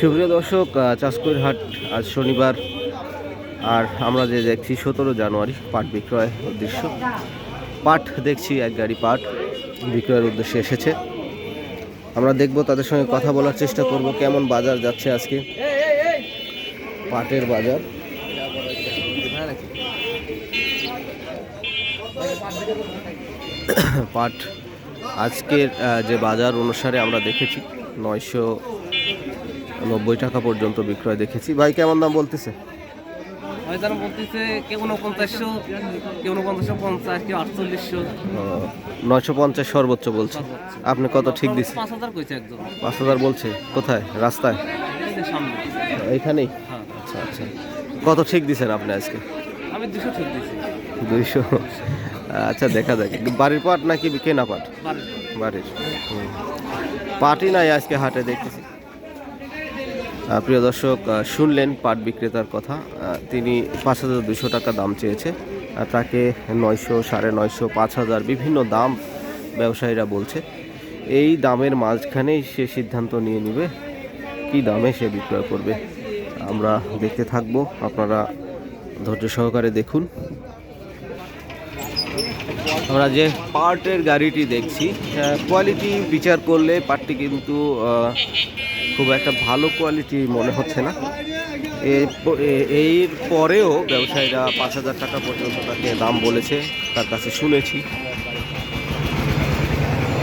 সুপ্রিয় দর্শক চাষকৈর হাট আজ শনিবার। আর আমরা যে দেখছি, সতেরো জানুয়ারি, পাট বিক্রয় উদ্দেশ্য। পাট দেখছি, এক গাড়ি পাট বিক্রয়ের উদ্দেশ্যে এসেছে। আমরা দেখব, তাদের সঙ্গে কথা বলার চেষ্টা করব, কেমন বাজার যাচ্ছে আজকে। পাটের বাজার। পাট আজকের যে বাজার অনুসারে আমরা দেখেছি, নয়শো নব্বই টাকা পর্যন্ত বিক্রয় দেখেছি। ভাই কেমন দাম বলতেছে? হয়তো বলতেছে কেউ উনপঞ্চাশশো কেউ উনপঞ্চাশশো পঞ্চাশ কেউ আটচল্লিশশো। নয়শো পঞ্চাশ সর্বোচ্চ বলছে। আপনি কত ঠিক দিছে পাঁচ হাজার কইছে একজন। পাঁচ হাজার বলছে। কোথায়? রাস্তায়? সামনে। এইখানেই? হ্যাঁ। আচ্ছা আচ্ছা। কত ঠিক দিছেন আপনি আজকে? আমি দুশো ঠিক দিয়েছি দুইশো। আচ্ছা দেখা যাক। বাড়ির পাট নাকি কেনা পাট? বাড়ির। পাটই নাই আজকে হাটে দেখতেছি। প্রিয় দর্শক শুনলেন পাট বিক্রেতার কথা। তিনি পাঁচ হাজার দুশো টাকা দাম চেয়েছে। তাকে নয়শো, সাড়ে নয়শো, পাঁচ হাজার বিভিন্ন দাম ব্যবসায়ীরা বলছে। এই দামের মাঝখানেই সে সিদ্ধান্ত নিয়ে নেবে। কি দামে সে বিক্রয় করবে? আমরা দেখতে থাকব। আপনারা ধৈর্য সহকারে দেখুন। আমরা যে পার্টের গাড়িটি দেখছি কোয়ালিটি বিচার করলে পার্টটি কিন্তু খুব একটা ভালো কোয়ালিটি মনে হচ্ছে না। এর পরেও ব্যবসায়ীরা পাঁচ হাজার টাকা পর্যন্ত তাকে দাম বলেছে, তার কাছে শুনেছি।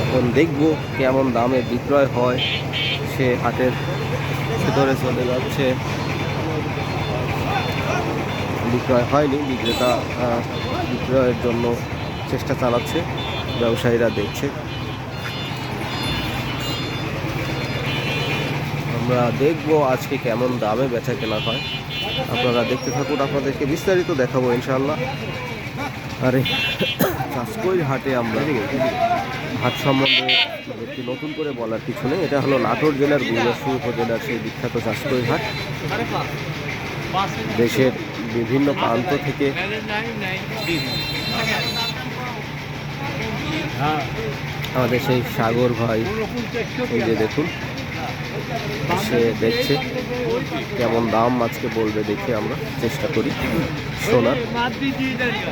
এখন দেখব কেমন দামে বিক্রয় হয়, সে হাটের ভেতরে চলে যাচ্ছে। বিক্রয় হয়নি, বিক্রেতা বিক্রয়ের জন্য চেষ্টা চালাচ্ছে, ব্যবসায়ীরা দেখছে। আমরা দেখব আজকে কেমন দামে বেচা কেনা হয়। আপনারা দেখতে থাকুন, আপনাদেরকে বিস্তারিত দেখাবো ইনশাল্লাহ আরে চাষকই হাটে আমরা হাট সম্বন্ধে একটি নতুন করে বলার কিছু নেই। এটা হলো নাটোর জেলার গুরুদাসপুর উপজেলার সেই বিখ্যাত চাষকই হাট। দেশের বিভিন্ন প্রান্ত থেকে আমাদের সেই সাগর ভাই, এই যে দেখুন সে দেখছে কেমন দাম আজকে বলবে দেখে আমরা চেষ্টা করি শোনার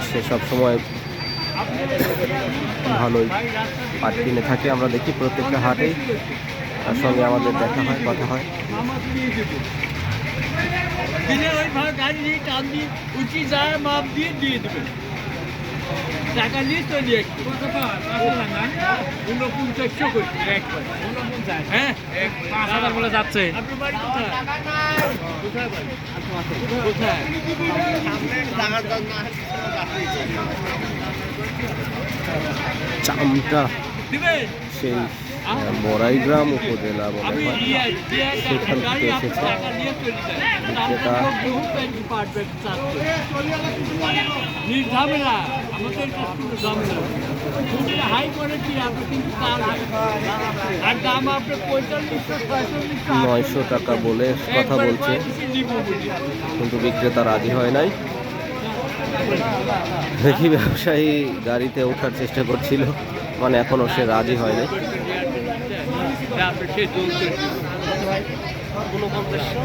সে সব সময় ভালোই পাট কিনে থাকে। আমরা দেখি প্রত্যেকটা হাটেই তার সঙ্গে আমাদের দেখা হয়, কথা হয়। ওই গাড়ি নিয়ে টান দিয়ে যায়, মাপ দিয়ে দিয়ে দেবে। টাকা নিয়ে চলে করছি হ্যাঁ। পাঁচ হাজার বলে যাচ্ছে। কোথায়? চামটা। সেই বড়াইগ্রাম উপজেলা বলে হয়। সেখান থেকে এসেছে। বিক্রেতা। আমাদের কোনো নেই। হাই কোয়ালিটি আপনি কিন্তু তার আর দাম আপনার পঁয়তাল্লিশশো ছয়চল্লিশশো নয়শো টাকা বলে কথা বলছে। কিন্তু বিক্রেতা রাজি হয় নাই। দেখি ব্যবসায়ী গাড়িতে ওঠার চেষ্টা করছিল মানে এখনও সে রাজি হয় নাই আপনি সে চলছে উনপঞ্চাশশো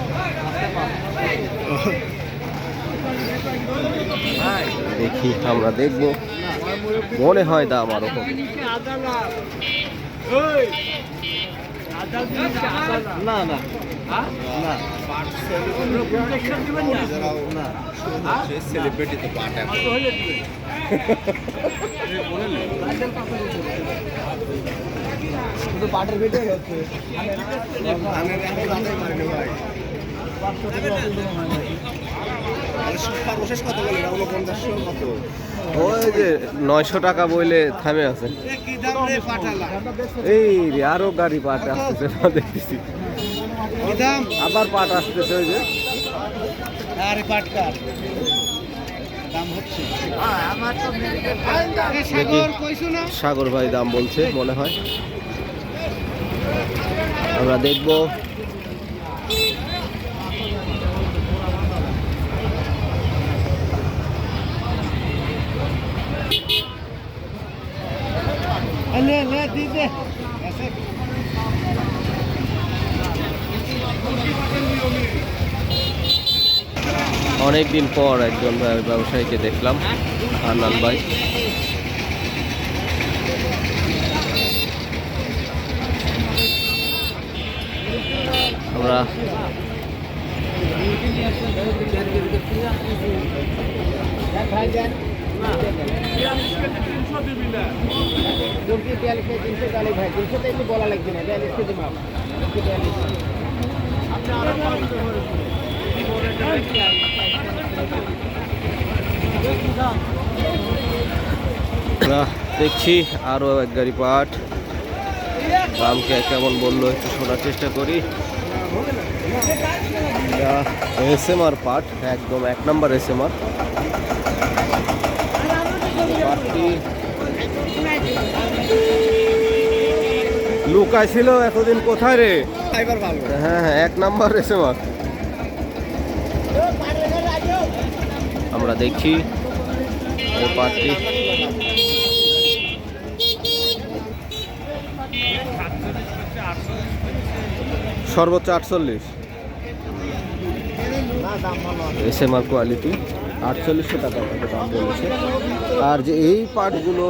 দেখি, আমরা দেখব। মনে হয় দাম আরও কম। না না। না। প্রোটেকশন দিবেন না সেলিব্রিটি তো পাটা হলে ওই যে নয়শো টাকা বইলে থামে আছে। এই রে, আরও গাড়ি পাট আসতেছে না দেখতেছি। আবার পাট আসতেছে ওই যে। আরে সাগর ভাই দাম বলছে, মনে হয়। আমরা দেখব। লে অনেক দিন পর একজন ব্যবসায়ীকে দেখলাম হান্নান ভাই। আমরা ভাই দেখছি আরও এক গাড়ি পাট দামকে কেমন বলল একটু শোনার চেষ্টা করি। এস এম আর পাট একদম এক নম্বর এস এম আর লুকায় ছিল এতদিন কোথায় রে? হ্যাঁ হ্যাঁ এক নাম্বার মার আমরা দেখছি এই সর্বোচ্চ আটচল্লিশ। এস এম আর কোয়ালিটি আটচল্লিশশো টাকা দাম বলেছে। আর যে এই পাটগুলো,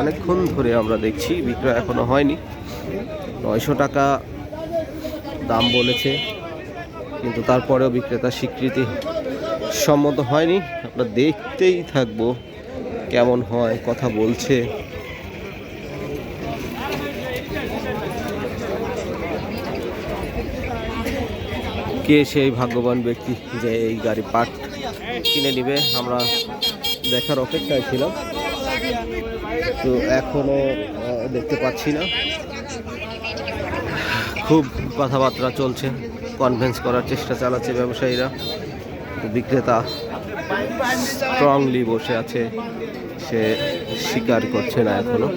অনেকক্ষণ ধরে আমরা দেখছি, বিক্রয় এখনও হয়নি। নয়শো টাকা দাম বলেছে, কিন্তু তারপরেও বিক্রেতা স্বীকৃতি সম্মত হয়নি। আমরা দেখতেই থাকব কেমন হয়, কথা বলছে কে সেই ভাগ্যবান ব্যক্তি যে এই গাড়ি পার্ট কিনে নিবে? আমরা দেখার অপেক্ষায় ছিলাম। তো এখনও আহ, দেখতে পাচ্ছি না। খুব কথাবার্তা চলছে কনভেন্স করার চেষ্টা চালাচ্ছে ব্যবসায়ীরা। বিক্রেতা স্ট্রংলি বসে আছে সে স্বীকার করছে না এখনও।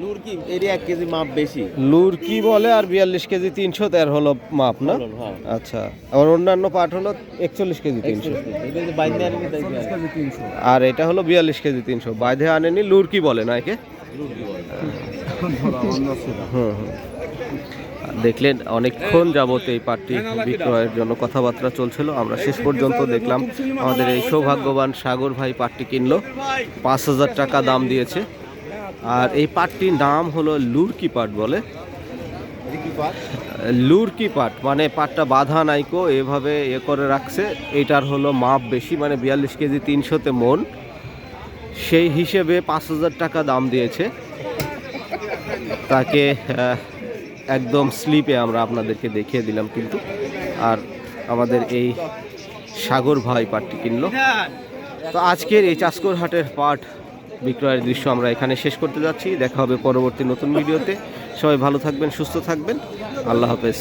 নূর কি এর এক কেজি মাপ বেশি? লুর কি বলে আর বিয়াল্লিশ কেজি তিনশো তেরো হলো মাপ না? হ্যাঁ। আচ্ছা আর অন্যান্য পাট হলো একচল্লিশ কেজি তিনশো। এটা যে বাইন্দে আনেনি তাই কি আর? আর এটা হলো বিয়াল্লিশ কেজি তিনশো। বাইধে আনেনি লুর কি বলে না একে হুম হুম। দেখলেন অনেকক্ষণ যাবত এই পাটটি বিক্রয়ের জন্য কথাবার্তা চলছিল। আমরা শেষ পর্যন্ত দেখলাম আমাদের এই সৌভাগ্যবান সাগর ভাই পাটটি কিনলো। পাঁচ হাজার টাকা দাম দিয়েছে। আর এই পাটটির নাম হলো লুরকি পাট বলে। লুরকি পাট মানে পাটটা বাঁধা নাইকো, এভাবে এ করে রাখছে। এটার হলো মাপ বেশি মানে বিয়াল্লিশ কেজি তিনশোতে মন। সেই হিসেবে পাঁচ হাজার টাকা দাম দিয়েছে। তাকে একদম স্লিপে আমরা আপনাদেরকে দেখিয়ে দিলাম কিন্তু। আর আমাদের এই সাগর ভাই পাটটি কিনলো। তো আজকের এই চাষকর হাটের পাট বিক্রয়ের দৃশ্য আমরা এখানে শেষ করতে যাচ্ছি। দেখা হবে পরবর্তী নতুন ভিডিওতে। সবাই ভালো থাকবেন, সুস্থ থাকবেন। আল্লাহ হাফেজ।